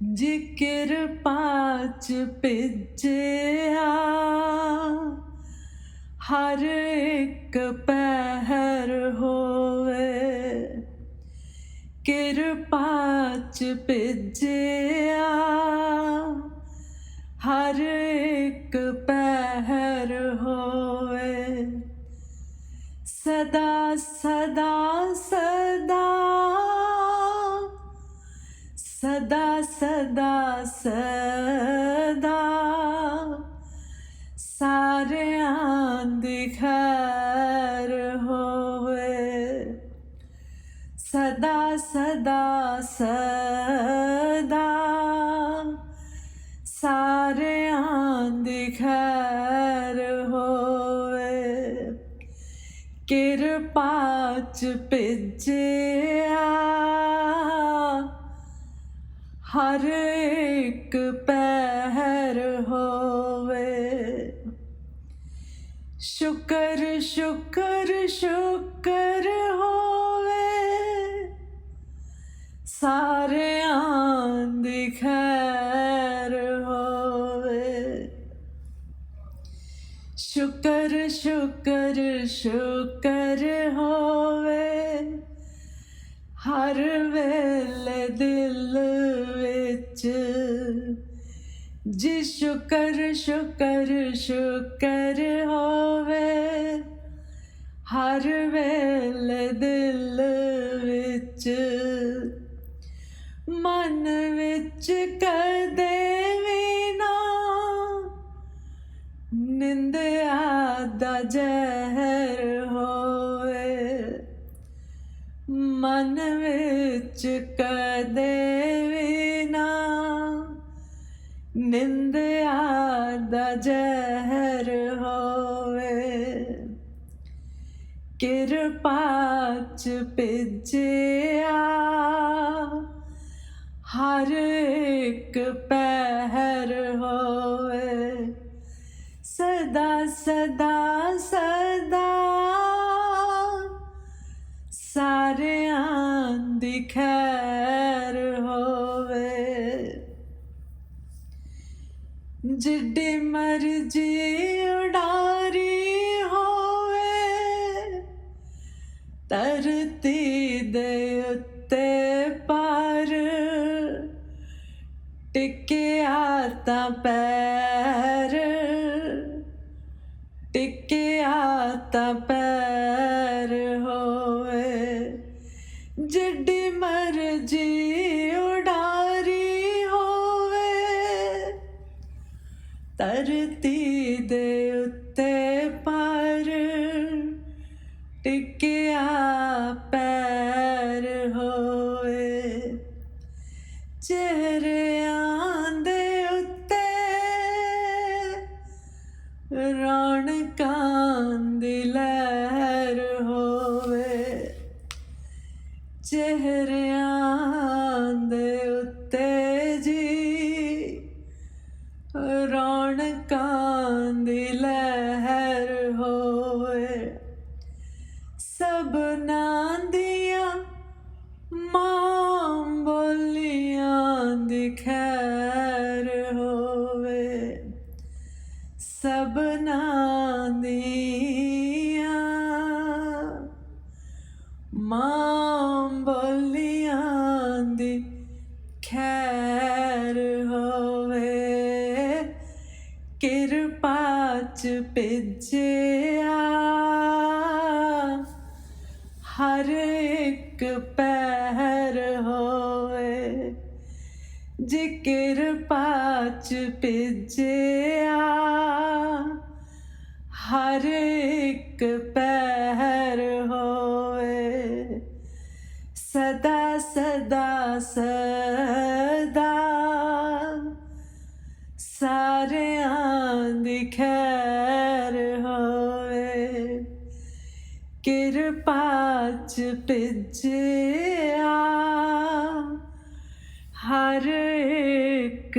ਜਿਕਰ ਪਾਚ ਭਿਜਿਆ ਹਰ ਇੱਕ ਪਹਿਰ ਹੋਵੇ ਕਿਰਪਾ ਚ ਭਿਜਿਆ ਹਰ ਇੱਕ ਪਹਿਰ ਹੋਵੇ ਸਦਾ ਸਦਾ ਸਦਾ ਸਦਾ ਸਦਾ। ਸਾਰਿਆਂ ਦੀ ਖੈਰ ਹੋਵੇ। ਸਦਾ ਸਦਾ ਸਦਾ। ਸਾਰਿਆਂ ਦੀ ਖੈਰ ਹੋਵੇ। ਕਿਰਪਾ ਚ ਭੇਜਿਆ। ਹਰ ਇੱਕ ਪਹਿਰ ਹੋਵੇ ਸ਼ੁਕਰ ਸ਼ੁਕਰ ਸ਼ੁਕਰ ਹੋਵੇ ਸਾਰਿਆਂ ਦੀ ਖੈਰ ਹੋਵੇ ਸ਼ੁਕਰ ਸ਼ੁਕਰ ਸ਼ੁਕਰ ਹੋਵੇ ਹਰ ਵੇਲੇ ਦਿਲ ਵਿੱਚ ਜੀ ਸ਼ੁਕਰ ਸ਼ੁਕਰ ਸ਼ੁਕਰ ਹੋਵੇ, ਹਰ ਵੇਲੇ ਦਿਲ ਵਿੱਚ ਮਨ ਵਿੱਚ ਕਦੇ ਵੀ ਨਾ ਨਿੰਦਿਆ ਦਾ ਜ਼ਹਿਰ ਮਨ ਵਿੱਚ ਕਦੇ ਵੀ ਨਾ। ਨਿੰਦਿਆ ਦਾ ਜ਼ਹਿਰ ਹੋਵੇ। ਕਿਰਪਾ ਚ ਭੇਜਿਆ। ਹਰ ਇੱਕ ਪਹਿਰ ਹੋਵੇ। ਸਦਾ ਸਦਾ ਸਦਾ ਸਾਰਿਆਂ ਦੀ ਖੈਰ ਹੋਵੇ। ਜਿੱਡੀ ਮਰਜ਼ੀ ਉਡਾਰੀ ਹੋਵੇ, ਧਰਤੀ ਦੇ ਉੱਤੇ ਪਰ ਟਿਕਿਆ ਤਾਂ ਪੈਰ, ਟਿਕਿਆ ਤਾਂ ਪੈਰ। ਜਿੱਡੀ ਮਰਜ਼ੀ ਉਡਾਰੀ ਹੋਵੇ। ਧਰਤੀ ਦੇ ਉੱਤੇ ਪਰ ਟਿਕਿਆ ਪੈਰ ਹੋਵੇ। ਚਿਹਰਿਆਂ ਦੇ ਉੱਤੇ ਰੌਣਕਾਂ ਦੀ ਲੈ ਚਿਹਰਿਆਂ ਦੇ ਉੱਤੇ ਜੀ ਰੌਣਕਾਂ ਦੀ ਲਹਿਰ ਹੋਵੇ ਸਭਨਾਂ ਦੀਆਂ ਮਾਂ ਬੋਲੀਆਂ ਦੀ ਖੈਰ ਹੋਵੇ। ਸਭਨਾਂ ਦੀਆਂ ਮਾਂ ਹਰ ਇੱਕ ਪੈਰ ਹੋਏ ਜੇ ਕਿਰਪਾ ਚ ਭੇਜਿਆ, ਹਰ ਇੱਕ ਪੈਰ ਹੋਏ ਸਦਾ ਸਦਾ ਸਦਾ ਸਾਰਿਆਂ ਦੀ ਖੈਰ ਕਿਰਪਾ ਚ ਭੇਜਿਆ। ਹਰ ਇੱਕ